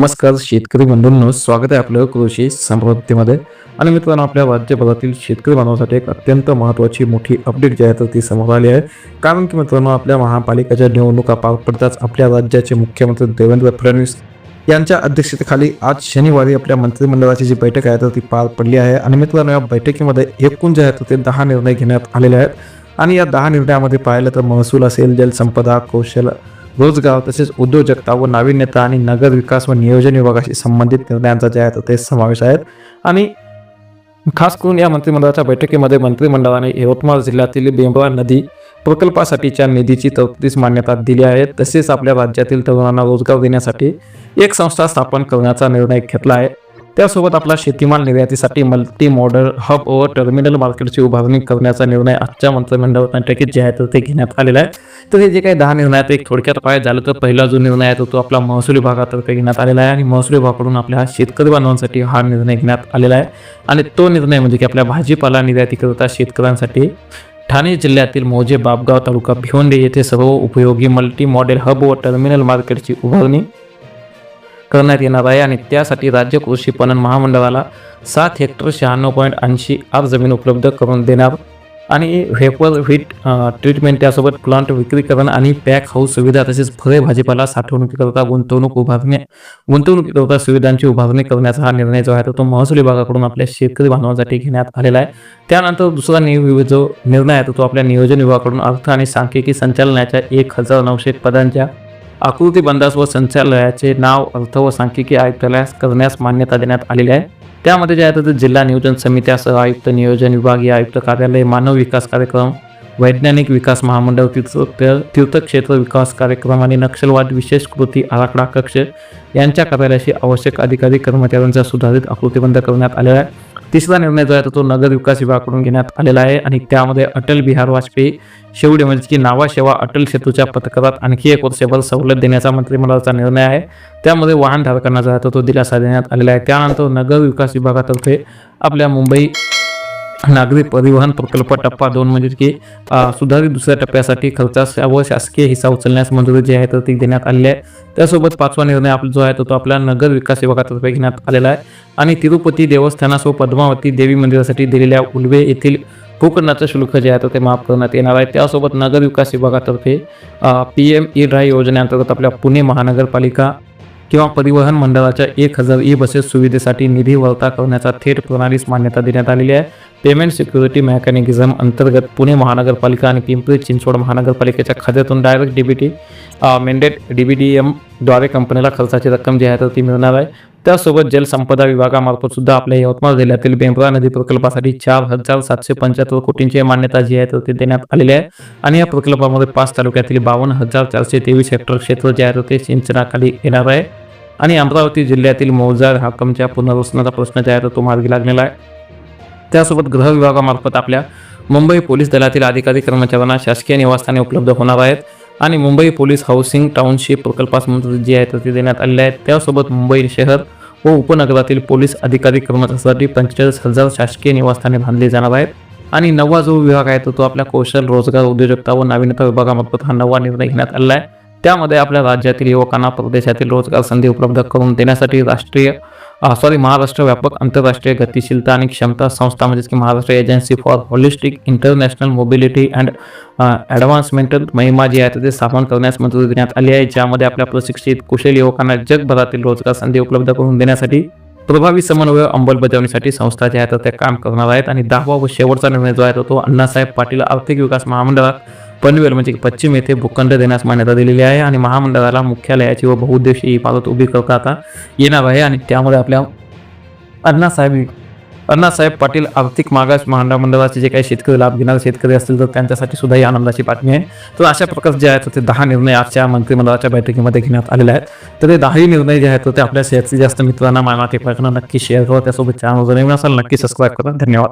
नमस्कार शेतकरी बंधूंनो स्वागत आहे आपलं कृषी समृद्धीमध्ये. आणि मित्रांनो आपल्या राज्यभरातील शेतकरी बांधवासाठी एक अत्यंत महत्त्वाची मोठी अपडेट जी आहे तर ती समोर आली आहे. कारण की मित्रांनो आपल्या महापालिकेच्या निवडणुका पार पडताच आपल्या राज्याचे मुख्यमंत्री देवेंद्र फडणवीस यांच्या अध्यक्षतेखाली आज शनिवारी आपल्या मंत्रिमंडळाची जी बैठक आहे तर ती पार पडली आहे. आणि मित्रांनो या बैठकीमध्ये एकूण जे आहे तर ते दहा निर्णय घेण्यात आलेले आहेत. आणि या दहा निर्णयामध्ये पाहिलं तर महसूल असेल जलसंपदा कौशल रोजगार तसेच उद्योजकता व नाविन्यता आणि नगर विकास व नियोजन विभागाशी संबंधित निर्णयांचा जे आहे तर ते समावेश आहेत. आणि खास करून या मंत्रिमंडळाच्या बैठकीमध्ये मंत्रिमंडळाने यवतमाळ जिल्ह्यातील बेंबळा नदी प्रकल्पासाठीच्या निधीची तरतुदीस मान्यता दिली आहे. तसेच आपल्या राज्यातील तरुणांना रोजगार देण्यासाठी एक संस्था स्थापन करण्याचा निर्णय घेतला आहे. त्यासोबत आपला शेतीमाल निर्यातीसाठी मल्टी मॉडल हब व टर्मिनल मार्केटची उभारणी करण्याचा निर्णय आजच्या मंत्रिमंडळ बैठकीत जे आहे तर ते घेण्यात आलेला आहे. तर हे जे काही दहा निर्णय आहेत एक थोडक्यात पाय झालं तर पहिला जो निर्णय आहे तो तो आपला महसूल विभागातर्फे घेण्यात आलेला आहे आणि महसूल विभागाकडून आपल्या शेतकरी बांधवांसाठी हा निर्णय घेण्यात आलेला आहे. आणि तो निर्णय म्हणजे की आपल्या भाजीपाला निर्यातीकरिता शेतकऱ्यांसाठी ठाणे जिल्ह्यातील मौजे बाबगाव तालुका भिवंडे येथे सर्व उपयोगी मल्टी मॉडेल हब व टर्मिनल मार्केटची उभारणी करण्यात येणार आहे आणि त्यासाठी राज्य कृषी पणन महामंडळाला सात हेक्टर शहाण्णव पॉईंट ऐंशी आर जमीन उपलब्ध करून देणार आणि व्हेपर व्हीट ट्रीटमेंट त्यासोबत प्लांट विक्रीकरण आणि पॅक हाऊस सुविधा तसेच फळे भाजीपाला साठवणुकीकरता गुंतवणूक उभारणी गुंतवणुकीकरता सुविधांची उभारणी करण्याचा हा निर्णय जो आहे तो तो महसूल विभागाकडून आपल्या शेतकरी बांधवांसाठी घेण्यात आलेला आहे. त्यानंतर दुसरा नि जो निर्णय आहे तो तो आपल्या नियोजन विभागाकडून अर्थ आणि सांख्यिकी संचालनाच्या एक हजार नऊशे पदांच्या आकृती बंदास व संचालयाचे नाव अर्थ व सांख्यिकी आयुक्तालयास करण्यास मान्यता देण्यात आलेली आहे. त्यामध्ये जे आहे तर जिल्हा नियोजन समित्या सह आयुक्त नियोजन विभागीय आयुक्त कार्यालय मानव विकास कार्यक्रम वैज्ञानिक विकास महामंडळ तीर्थ तीर्थक्षेत्र विकास कार्यक्रम आणि नक्षलवाद विशेष कृती आराखडा कक्ष यांच्या कार्यालयाशी आवश्यक अधिकारी कर्मचाऱ्यांचा सुधारित आकृतीबंध करण्यात आलेला आहे. तिसरा निर्णय जो आहे तो तो नगर विकास विभागाकडून घेण्यात आलेला आहे आणि त्यामध्ये अटल बिहार वाजपेयी शेवटी म्हणजे की नावाशेवा अटल सेतूच्या पथकारात आणखी एक वर्षभर सवलत देण्याचा मंत्रिमंडळाचा निर्णय आहे. त्यामध्ये वाहनधारकांना जो आहे तो दिलासा देण्यात आलेला आहे. त्यानंतर नगर विकास विभागातर्फे आपल्या मुंबई नागरी परिवहन प्रकल्प टप्पा दोन म्हणजे की सुधारित दुसऱ्या टप्प्यासाठी खर्चास व शासकीय हिस्सा उचलण्यास मंजुरी जी आहे तर ती देण्यात आलेली आहे. त्यासोबत पाचवा निर्णय आपला जो आहे तो तो आपल्या नगर विकास विभागातर्फे घेण्यात आलेला आहे. आणि तिरुपती देवस्थानास व पद्मावती देवी मंदिरासाठी दिलेल्या उलवे येथील भूखंडाचं शुल्क जे आहे तर ते माफ करण्यात येणार आहे. त्यासोबत नगर विकास विभागातर्फे पी एम ई ड्राय योजनेअंतर्गत आपल्या पुणे महानगरपालिका किंवा परिवहन मंडळाच्या एक हजार ई बसेस सुविधेसाठी निधी वळता करण्याचा थेट प्रणालीस मान्यता देण्यात आलेली आहे. पेमेंट सिक्युरिटी मेकॅनिझम अंतर्गत पुणे महानगरपालिका आणि पिंपरी चिंचवड महानगरपालिकेच्या खात्यातून direct D B T mandate D V D एमद्वारे कंपनीला खर्चाची रक्कम जी आहे तर ती मिळणार आहे. त्यासोबत जलसंपदा विभागामार्फत सुद्धा आपल्या यवतमाळ जिल्ह्यातील बेंबरा नदी प्रकल्पासाठी चार हजार सातशे पंच्याहत्तर कोटींची मान्यता जी आहे तर ती देण्यात आलेली आहे. आणि या प्रकल्पामध्ये पाच तालुक्यातील बावन्न हजार चारशे तेवीस हेक्टर क्षेत्र जे आहे तर ते सिंचनाखाली येणार आहे. आणि अमरावती जिल्ह्यातील मौजा हाकमच्या पुनर्वसनाचा प्रश्न जे आहे तो मार्गी लागलेला आहे. त्यासोबत गृह विभागामार्फत आपल्या मुंबई पोलीस दलातील अधिकारी कर्मचाऱ्यांना शासकीय निवासस्थाने उपलब्ध होणार आहेत. आणि मुंबई पोलीस हाऊसिंग टाउनशिप प्रकल्पास मंजुरी जी आहे तर ती देण्यात आलेली आहे. त्यासोबत मुंबई शहर व उपनगरातील पोलीस अधिकारी कर्मचाऱ्यांसाठी पंचेचाळीस हजार शासकीय निवासस्थाने बांधली जाणार आहेत. आणि नवा जो विभाग आहे तो तो आपल्या कौशल रोजगार उद्योजकता व नाविन्यता विभागामार्फत हा नवा निर्णय घेण्यात आला आहे. त्यामध्ये आपल्या राज्यातील युवकांना परदेशातील रोजगार संधी उपलब्ध करून देण्यासाठी राष्ट्रीय सॉरी महाराष्ट्र व्यापक आंतरराष्ट्रीय गतिशीलता आणि क्षमता संस्था म्हणजेच की Maharashtra agency for holistic international mobility and advancemental Mahima जी आहे ते स्थापन करण्यास मंजुरी देण्यात आली आहे. ज्यामध्ये आपल्या प्रशिक्षित कुशल युवकांना जगभरातील रोजगार संधी उपलब्ध करून देण्यासाठी प्रभावी समन्वय अंमलबजावणीसाठी संस्था ज्या आहेत त्या काम करणार आहेत. आणि दहावा व शेवटचा निर्णय जो आहे तो तो अण्णासाहेब पाटील आर्थिक विकास महामंडळात पनवेल म्हणजे पश्चिम येथे भूखंड देण्यास मान्यता दिलेली आहे आणि महामंडळाला मुख्यालयाची व बहुउद्देशीय इमारत उभी करता आता येणार आहे आणि त्यामुळे आपल्या अण्णासाहेब अण्णासाहेब पाटील आर्थिक मागास महामंडळाचे जे काही शेतकरी लाभ घेणारे शेतकरी असतील तर त्यांच्यासाठी सुद्धा ही आनंदाची बातमी आहे. तर अशा प्रकारचे जे आहेत ते दहा निर्णय आजच्या मंत्रिमंडळाच्या बैठकीमध्ये घेण्यात आलेले आहेत. तर ते दहाही निर्णय जे आहेत ते आपल्या जास्तीत जास्त मित्रांना मानवात नक्की शेअर करा. त्यासोबत चॅनल जर नवीन असाल नक्की सबस्क्राईब करा. धन्यवाद.